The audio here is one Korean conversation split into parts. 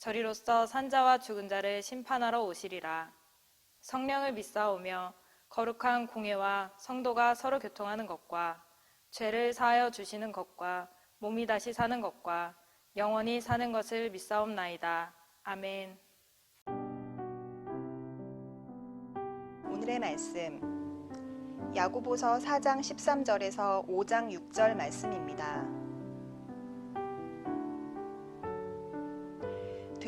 저리로서 산자와 죽은 자를 심판하러 오시리라. 성령을 믿사오며 거룩한 공예와 성도가 서로 교통하는 것과 죄를 사하여 주시는 것과 몸이 다시 사는 것과 영원히 사는 것을 믿사옵나이다. 아멘. 오늘의 말씀 야고보서 4장 13절에서 5장 6절 말씀입니다.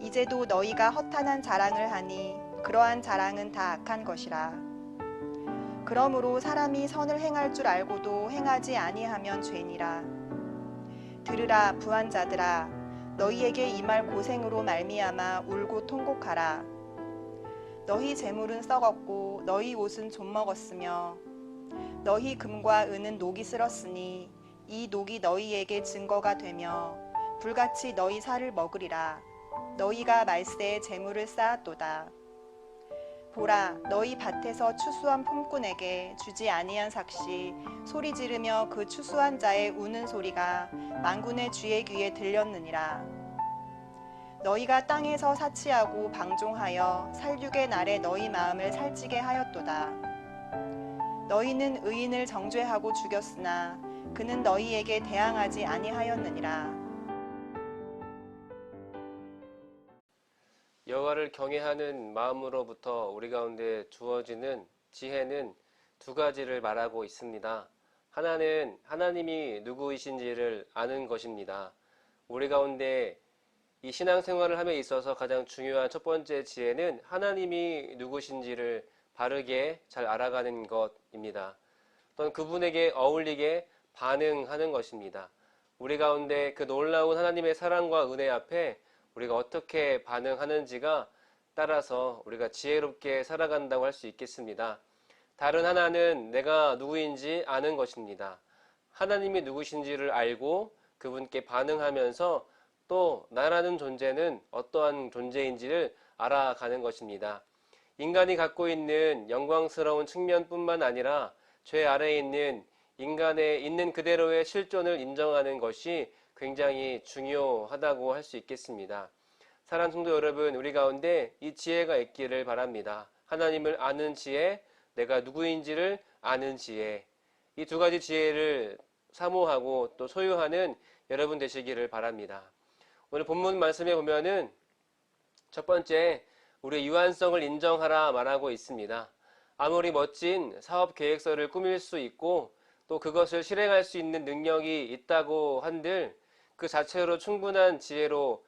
이제도 너희가 허탄한 자랑을 하니 그러한 자랑은 다 악한 것이라. 그러므로 사람이 선을 행할 줄 알고도 행하지 아니하면 죄니라. 들으라 부한 자들아. 너희에게 이 말 고생으로 말미암아 울고 통곡하라. 너희 재물은 썩었고 너희 옷은 좀 먹었으며 너희 금과 은은 녹이 슬었으니 이 녹이 너희에게 증거가 되며 불같이 너희 살을 먹으리라 너희가 말세에 재물을 쌓았도다. 보라 너희 밭에서 추수한 품꾼에게 주지 아니한 삭시 소리 지르며 그 추수한 자의 우는 소리가 만군의 주의 귀에 들렸느니라. 너희가 땅에서 사치하고 방종하여 살육의 날에 너희 마음을 살찌게 하였도다. 너희는 의인을 정죄하고 죽였으나 그는 너희에게 대항하지 아니하였느니라. 여호와를 경외하는 마음으로부터 우리 가운데 주어지는 지혜는 두 가지를 말하고 있습니다. 하나는 하나님이 누구이신지를 아는 것입니다. 우리 가운데 이 신앙생활을 함에 있어서 가장 중요한 첫 번째 지혜는 하나님이 누구신지를 바르게 잘 알아가는 것입니다. 또는 그분에게 어울리게 반응하는 것입니다. 우리 가운데 그 놀라운 하나님의 사랑과 은혜 앞에 우리가 어떻게 반응하는지가 따라서 우리가 지혜롭게 살아간다고 할 수 있겠습니다. 다른 하나는 내가 누구인지 아는 것입니다. 하나님이 누구신지를 알고 그분께 반응하면서 또 나라는 존재는 어떠한 존재인지를 알아가는 것입니다. 인간이 갖고 있는 영광스러운 측면뿐만 아니라 죄 아래에 있는 인간의 있는 그대로의 실존을 인정하는 것이 굉장히 중요하다고 할 수 있겠습니다. 사랑 성도 여러분, 우리 가운데 이 지혜가 있기를 바랍니다. 하나님을 아는 지혜, 내가 누구인지를 아는 지혜. 이 두 가지 지혜를 사모하고 또 소유하는 여러분 되시기를 바랍니다. 오늘 본문 말씀에 보면은 첫 번째, 우리의 유한성을 인정하라 말하고 있습니다. 아무리 멋진 사업 계획서를 꾸밀 수 있고 또 그것을 실행할 수 있는 능력이 있다고 한들 그 자체로 충분한 지혜로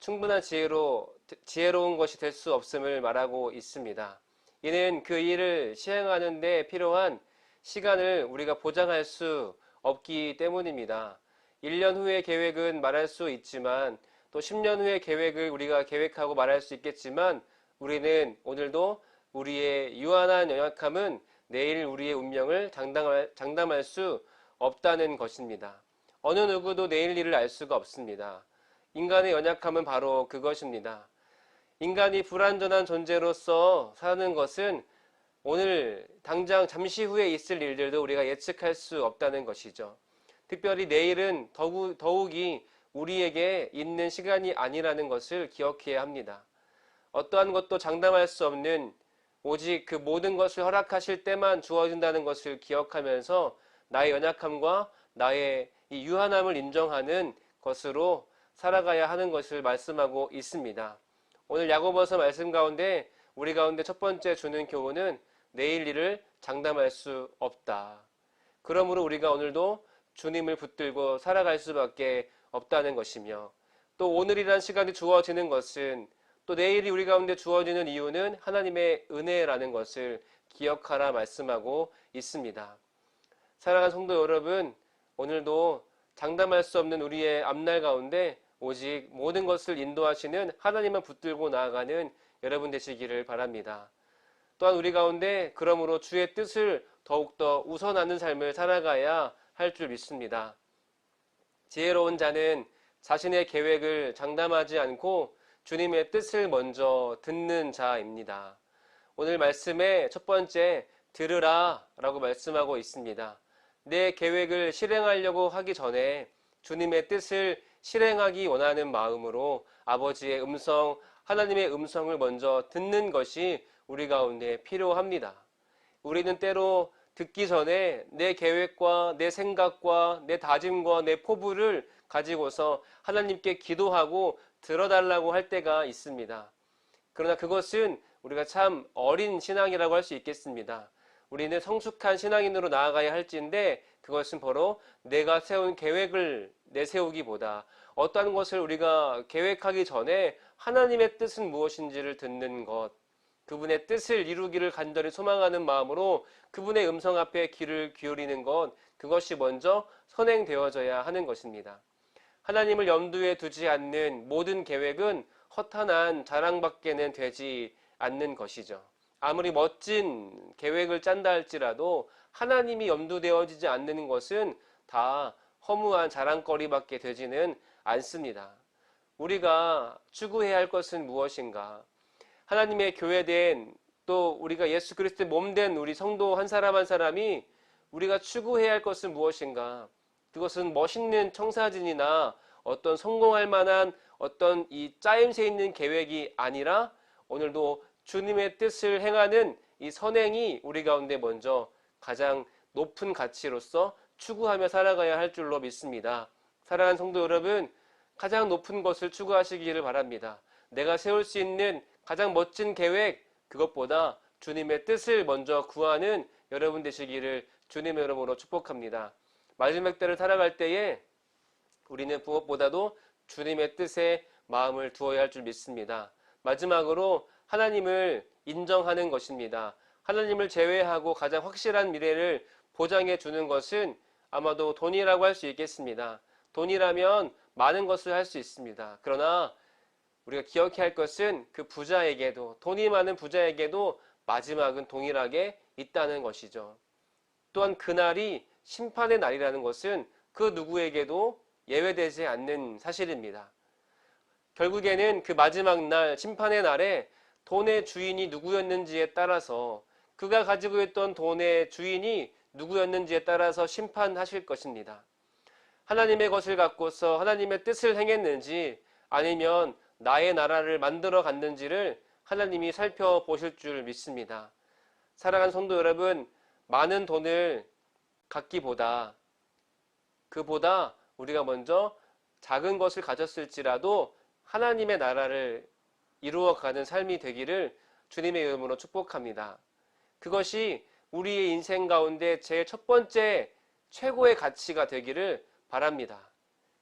충분한 지혜로 지혜로운 것이 될 수 없음을 말하고 있습니다. 이는 그 일을 시행하는 데 필요한 시간을 우리가 보장할 수 없기 때문입니다. 1년 후의 계획은 말할 수 있지만 또 10년 후의 계획을 우리가 계획하고 말할 수 있겠지만 우리는 오늘도 우리의 유한한 연약함은 내일 우리의 운명을 장담할, 장담할 수 없다는 것입니다. 어느 누구도 내일 일을 알 수가 없습니다. 인간의 연약함은 바로 그것입니다. 인간이 불완전한 존재로서 사는 것은 오늘 당장 잠시 후에 있을 일들도 우리가 예측할 수 없다는 것이죠. 특별히 내일은 더욱, 더욱이 우리에게 있는 시간이 아니라는 것을 기억해야 합니다. 어떠한 것도 장담할 수 없는 오직 그 모든 것을 허락하실 때만 주어진다는 것을 기억하면서 나의 연약함과 나의 이 유한함을 인정하는 것으로 살아가야 하는 것을 말씀하고 있습니다. 오늘 야고보서 말씀 가운데 우리 가운데 첫 번째 주는 교훈은 내일 일을 장담할 수 없다. 그러므로 우리가 오늘도 주님을 붙들고 살아갈 수밖에 없다는 것이며 또 오늘이란 시간이 주어지는 것은 또 내일이 우리 가운데 주어지는 이유는 하나님의 은혜라는 것을 기억하라 말씀하고 있습니다. 사랑하는 성도 여러분, 오늘도 장담할 수 없는 우리의 앞날 가운데 오직 모든 것을 인도하시는 하나님만 붙들고 나아가는 여러분 되시기를 바랍니다. 또한 우리 가운데 그러므로 주의 뜻을 더욱더 우선하는 삶을 살아가야 할 줄 믿습니다. 지혜로운 자는 자신의 계획을 장담하지 않고 주님의 뜻을 먼저 듣는 자입니다. 오늘 말씀의 첫 번째 들으라 라고 말씀하고 있습니다. 내 계획을 실행하려고 하기 전에 주님의 뜻을 실행하기 원하는 마음으로 아버지의 음성, 하나님의 음성을 먼저 듣는 것이 우리 가운데 필요합니다. 우리는 때로 듣기 전에 내 계획과 내 생각과 내 다짐과 내 포부를 가지고서 하나님께 기도하고 들어달라고 할 때가 있습니다. 그러나 그것은 우리가 참 어린 신앙이라고 할 수 있겠습니다. 우리는 성숙한 신앙인으로 나아가야 할지인데 그것은 바로 내가 세운 계획을 내세우기보다 어떠한 것을 우리가 계획하기 전에 하나님의 뜻은 무엇인지를 듣는 것, 그분의 뜻을 이루기를 간절히 소망하는 마음으로 그분의 음성 앞에 귀를 기울이는 것, 그것이 먼저 선행되어져야 하는 것입니다. 하나님을 염두에 두지 않는 모든 계획은 허탄한 자랑밖에는 되지 않는 것이죠. 아무리 멋진 계획을 짠다 할지라도 하나님이 염두되어지지 않는 것은 다 허무한 자랑거리밖에 되지는 않습니다. 우리가 추구해야 할 것은 무엇인가? 하나님의 교회된 또 우리가 예수 그리스도의 몸된 우리 성도 한 사람 한 사람이 우리가 추구해야 할 것은 무엇인가? 그것은 멋있는 청사진이나 어떤 성공할 만한 어떤 이 짜임새 있는 계획이 아니라 오늘도 주님의 뜻을 행하는 이 선행이 우리 가운데 먼저 가장 높은 가치로서 추구하며 살아가야 할 줄로 믿습니다. 사랑하는 성도 여러분, 가장 높은 것을 추구하시기를 바랍니다. 내가 세울 수 있는 가장 멋진 계획, 그것보다 주님의 뜻을 먼저 구하는 여러분 되시기를 주님의 이름으로 축복합니다. 마지막 때를 살아갈 때에 우리는 무엇보다도 주님의 뜻에 마음을 두어야 할 줄 믿습니다. 마지막으로 하나님을 인정하는 것입니다. 하나님을 제외하고 가장 확실한 미래를 보장해 주는 것은 아마도 돈이라고 할 수 있겠습니다. 돈이라면 많은 것을 할 수 있습니다. 그러나 우리가 기억해야 할 것은 그 부자에게도 돈이 많은 부자에게도 마지막은 동일하게 있다는 것이죠. 또한 그날이 심판의 날이라는 것은 그 누구에게도 예외되지 않는 사실입니다. 결국에는 그 마지막 날 심판의 날에 돈의 주인이 누구였는지에 따라서 그가 가지고 있던 돈의 주인이 누구였는지에 따라서 심판하실 것입니다. 하나님의 것을 갖고서 하나님의 뜻을 행했는지 아니면 나의 나라를 만들어 갔는지를 하나님이 살펴보실 줄 믿습니다. 사랑하는 성도 여러분, 많은 돈을 갖기보다 그보다 우리가 먼저 작은 것을 가졌을지라도 하나님의 나라를 이루어가는 삶이 되기를 주님의 이름으로 축복합니다. 그것이 우리의 인생 가운데 제일 첫 번째 최고의 가치가 되기를 바랍니다.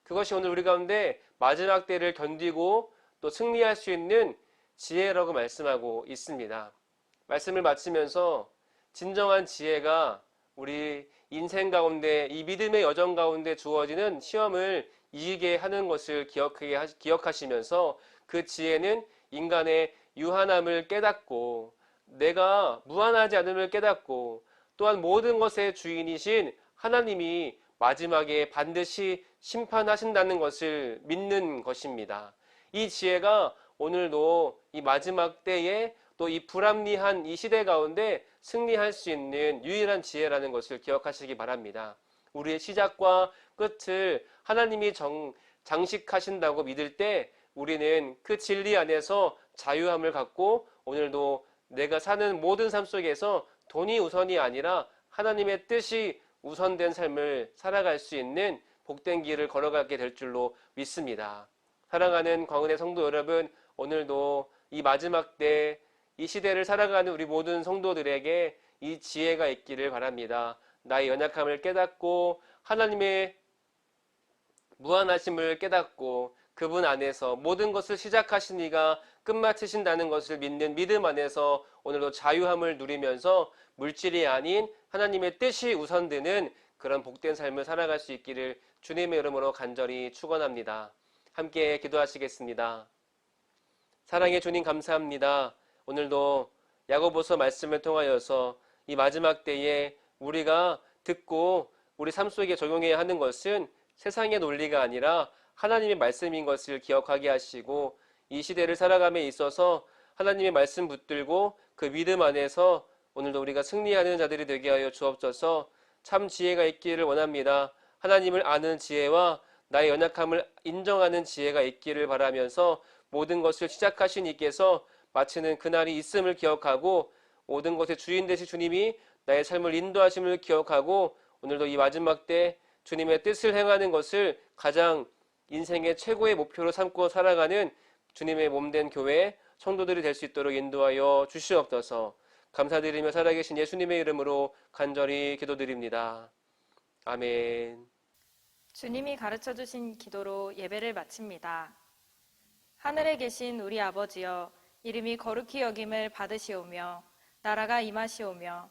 그것이 오늘 우리 가운데 마지막 때를 견디고 또 승리할 수 있는 지혜라고 말씀하고 있습니다. 말씀을 마치면서 진정한 지혜가 우리 인생 가운데 이 믿음의 여정 가운데 주어지는 시험을 이기게 하는 것을 기억하게 하- 기억하시면서 그 지혜는 인간의 유한함을 깨닫고 내가 무한하지 않음을 깨닫고 또한 모든 것의 주인이신 하나님이 마지막에 반드시 심판하신다는 것을 믿는 것입니다. 이 지혜가 오늘도 이 마지막 때에 또 이 불합리한 이 시대 가운데 승리할 수 있는 유일한 지혜라는 것을 기억하시기 바랍니다. 우리의 시작과 끝을 하나님이 정, 장식하신다고 믿을 때 우리는 그 진리 안에서 자유함을 갖고 오늘도 내가 사는 모든 삶 속에서 돈이 우선이 아니라 하나님의 뜻이 우선된 삶을 살아갈 수 있는 복된 길을 걸어가게 될 줄로 믿습니다. 사랑하는 광은의 성도 여러분, 오늘도 이 마지막 때 이 시대를 살아가는 우리 모든 성도들에게 이 지혜가 있기를 바랍니다. 나의 연약함을 깨닫고 하나님의 무한하심을 깨닫고 그분 안에서 모든 것을 시작하신 이가 끝마치신다는 것을 믿는 믿음 안에서 오늘도 자유함을 누리면서 물질이 아닌 하나님의 뜻이 우선되는 그런 복된 삶을 살아갈 수 있기를 주님의 이름으로 간절히 축원합니다. 함께 기도하시겠습니다. 사랑의 주님 감사합니다. 오늘도 야고보서 말씀을 통하여서 이 마지막 때에 우리가 듣고 우리 삶 속에 적용해야 하는 것은 세상의 논리가 아니라 하나님의 말씀인 것을 기억하게 하시고 이 시대를 살아감에 있어서 하나님의 말씀 붙들고 그 믿음 안에서 오늘도 우리가 승리하는 자들이 되게 하여 주옵소서 참 지혜가 있기를 원합니다. 하나님을 아는 지혜와 나의 연약함을 인정하는 지혜가 있기를 바라면서 모든 것을 시작하신 이께서 마치는 그날이 있음을 기억하고 모든 것의 주인 되신 주님이 나의 삶을 인도하심을 기억하고 오늘도 이 마지막 때 주님의 뜻을 행하는 것을 가장 인생의 최고의 목표로 삼고 살아가는 주님의 몸된 교회 성도들이 될 수 있도록 인도하여 주시옵소서. 감사드리며 살아계신 예수님의 이름으로 간절히 기도드립니다. 아멘. 주님이 가르쳐 주신 기도로 예배를 마칩니다. 하늘에 계신 우리 아버지여 이름이 거룩히 여김을 받으시오며 나라가 임하시오며